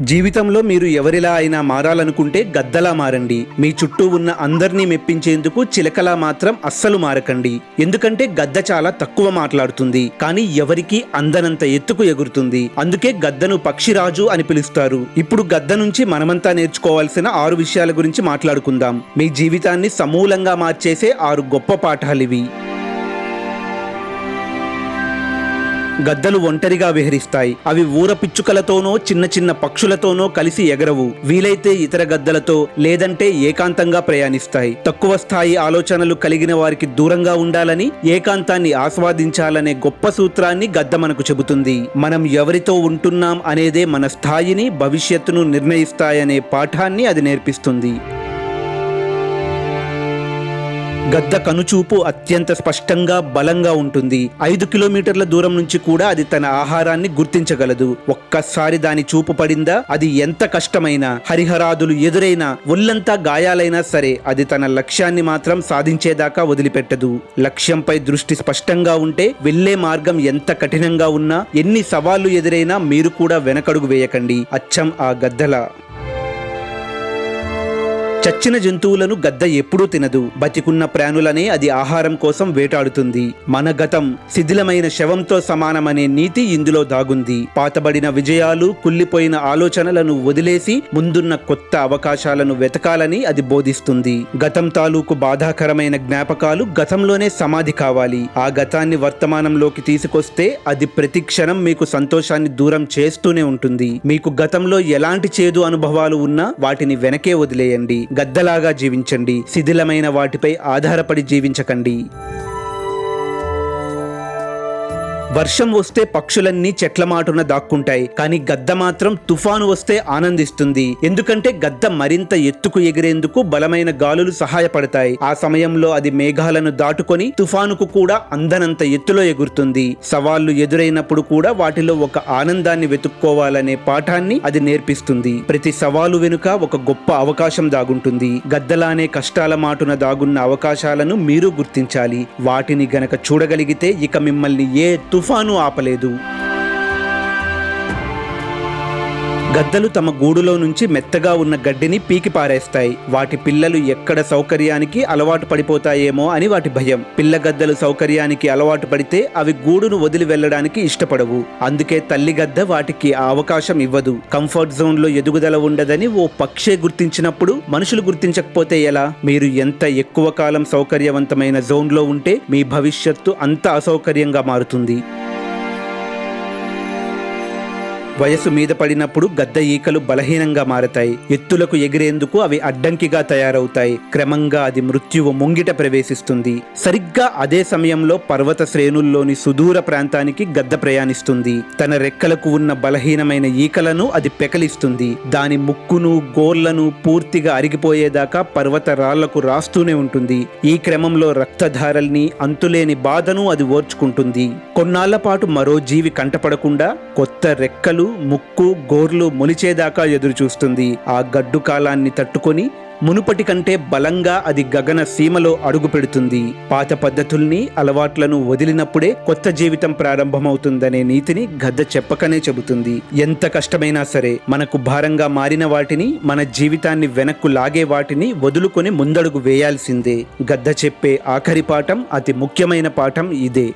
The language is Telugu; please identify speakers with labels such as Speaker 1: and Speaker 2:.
Speaker 1: జీవితంలో మీరు ఎవరిలా అయినా మారాలనుకుంటే గద్దలా మారండి. మీ చుట్టూ ఉన్న అందరినీ మెప్పించేందుకు చిలకలా మాత్రం అస్సలు మారకండి. ఎందుకంటే గద్ద చాలా తక్కువ మాట్లాడుతుంది. కానీ ఎవరికీ అందనంత ఎత్తుకు ఎగురుతుంది. అందుకే గద్దను పక్షిరాజు అని పిలుస్తారు. ఇప్పుడు గద్ద నుంచి మనమంతా నేర్చుకోవాల్సిన ఆరు విషయాల గురించి మాట్లాడుకుందాం. మీ జీవితాన్ని సమూలంగా మార్చేసే ఆరు గొప్ప పాఠాలివి. గద్దలు ఒంటరిగా విహరిస్తాయి. అవి ఊర పిచ్చుకలతోనో చిన్న చిన్న పక్షులతోనో కలిసి ఎగరవు. వీలైతే ఇతర గద్దలతో లేదంటే ఏకాంతంగా ప్రయాణిస్తాయి. తక్కువ స్థాయి ఆలోచనలు కలిగిన వారికి దూరంగా ఉండాలని ఏకాంతాన్ని ఆస్వాదించాలనే గొప్ప సూత్రాన్ని గద్ద మనకు చెబుతుంది. మనం ఎవరితో ఉంటున్నాం అనేదే మన స్థాయిని భవిష్యత్తును నిర్ణయిస్తాయనే పాఠాన్ని అది నేర్పిస్తుంది. గద్ద కనుచూపు అత్యంత స్పష్టంగా బలంగా ఉంటుంది. ఐదు కిలోమీటర్ల దూరం నుంచి కూడా అది తన ఆహారాన్ని గుర్తించగలదు. ఒక్కసారి దాని చూపు పడిందా? అది ఎంత కష్టమైనా హరిహరాదులు ఎదురైనా ఒళ్ళంతా గాయాలైనా సరే అది తన లక్ష్యాన్ని మాత్రం సాధించేదాకా వదిలిపెట్టదు. లక్ష్యంపై దృష్టి స్పష్టంగా ఉంటే వెళ్ళే మార్గం ఎంత కఠినంగా ఉన్నా ఎన్ని సవాళ్ళు ఎదురైనా మీరు కూడా వెనకడుగు వేయకండి. అచ్చం ఆ గద్దల. చచ్చిన జంతువులను గద్ద ఎప్పుడూ తినదు. బతికున్న ప్రాణులనే అది ఆహారం కోసం వేటాడుతుంది. మన గతం శిథిలమైన శవంతో సమానమనే నీతి ఇందులో దాగుంది. పాతబడిన విజయాలు కుళ్ళిపోయిన ఆలోచనలను వదిలేసి ముందున్న కొత్త అవకాశాలను వెతకాలని అది బోధిస్తుంది. గతం తాలూకు బాధాకరమైన జ్ఞాపకాలు గతంలోనే సమాధి కావాలి. ఆ గతాన్ని వర్తమానంలోకి తీసుకొస్తే అది ప్రతి క్షణం మీకు సంతోషాన్ని దూరం చేస్తూనే ఉంటుంది. మీకు గతంలో ఎలాంటి చేదు అనుభవాలు ఉన్నా వాటిని వెనకే వదిలేయండి. గద్దలాగా జీవించండి. శిథిలమైన వాటిపై ఆధారపడి జీవించకండి. వర్షం వస్తే పక్షులన్నీ చెట్ల మాటున దాక్కుంటాయి కానీ గద్ద మాత్రం తుఫాను వస్తే ఆనందిస్తుంది. ఎందుకంటే గద్ద మరింత ఎత్తుకు ఎగిరేందుకు బలమైన గాలులు సహాయపడతాయి. ఆ సమయంలో అది మేఘాలను దాటుకొని తుఫానుకు కూడా అందనంత ఎత్తులో ఎగురుతుంది. సవాళ్ళు ఎదురైనప్పుడు కూడా వాటిలో ఒక ఆనందాన్ని వెతుక్కోవాలనే పాఠాన్ని అది నేర్పిస్తుంది. ప్రతి సవాలు వెనుక ఒక గొప్ప అవకాశం దాగుంటుంది. గద్దలానే కష్టాల మాటున దాగున్న అవకాశాలను మీరు గుర్తించాలి. వాటిని గనక చూడగలిగితే ఇక మిమ్మల్ని ఏ ఎత్తు తుఫాను ఆపలేదు. గద్దలు తమ గూడులో నుంచి మెత్తగా ఉన్న గడ్డిని పీకి పారేస్తాయి. వాటి పిల్లలు ఎక్కడ సౌకర్యానికి అలవాటు పడిపోతాయేమో అని వాటి భయం. పిల్ల గద్దలు సౌకర్యానికి అలవాటు పడితే అవి గూడును వదిలి వెళ్ళడానికి ఇష్టపడవు. అందుకే తల్లి గద్ద వాటికి ఆ అవకాశం ఇవ్వదు. కంఫర్ట్ జోన్లో ఎదుగుదల ఉండదని ఓ పక్షే గుర్తించినప్పుడు మనుషులు గుర్తించకపోతే ఎలా? మీరు ఎంత ఎక్కువ కాలం సౌకర్యవంతమైన జోన్లో ఉంటే మీ భవిష్యత్తు అంత అసౌకర్యంగా మారుతుంది. వయసు మీద పడినప్పుడు గద్ద ఈకలు బలహీనంగా మారతాయి. ఎత్తులకు ఎగిరేందుకు అవి అడ్డంకిగా తయారవుతాయి. క్రమంగా అది మృత్యువు ముంగిట ప్రవేశిస్తుంది. సరిగ్గా అదే సమయంలో పర్వత శ్రేణుల్లోని సుదూర ప్రాంతానికి గద్ద ప్రయాణిస్తుంది. తన రెక్కలకు ఉన్న బలహీనమైన ఈకలను అది పెకలిస్తుంది. దాని ముక్కును గోళ్ళను పూర్తిగా అరిగిపోయేదాకా పర్వత రాళ్ళకు రాస్తూనే ఉంటుంది. ఈ క్రమంలో రక్తధారల్ని అంతులేని బాధను అది ఓర్చుకుంటుంది. కొన్నాళ్ళ పాటు మరో జీవి కంటపడకుండా కొత్త రెక్కలు ముక్కు గోర్లు మొలిచేదాకా ఎదురు చూస్తుంది ఆ గడ్డు కాలాన్ని తట్టుకొని మునుపటి కంటే బలంగా అది గగన సీమలో అడుగు పెడుతుంది. పాత పద్ధతుల్ని అలవాట్లను వదిలినప్పుడే కొత్త జీవితం ప్రారంభమవుతుందనే నీతిని గద్ద చెప్పకనే చెబుతుంది. ఎంత కష్టమైనా సరే మనకు భారంగా మారిన వాటిని మన జీవితాన్ని వెనక్కు లాగే వాటిని వదులుకొని ముందడుగు వేయాల్సిందే. గద్ద చెప్పే ఆఖరి పాఠం అతి ముఖ్యమైన పాఠం ఇదే.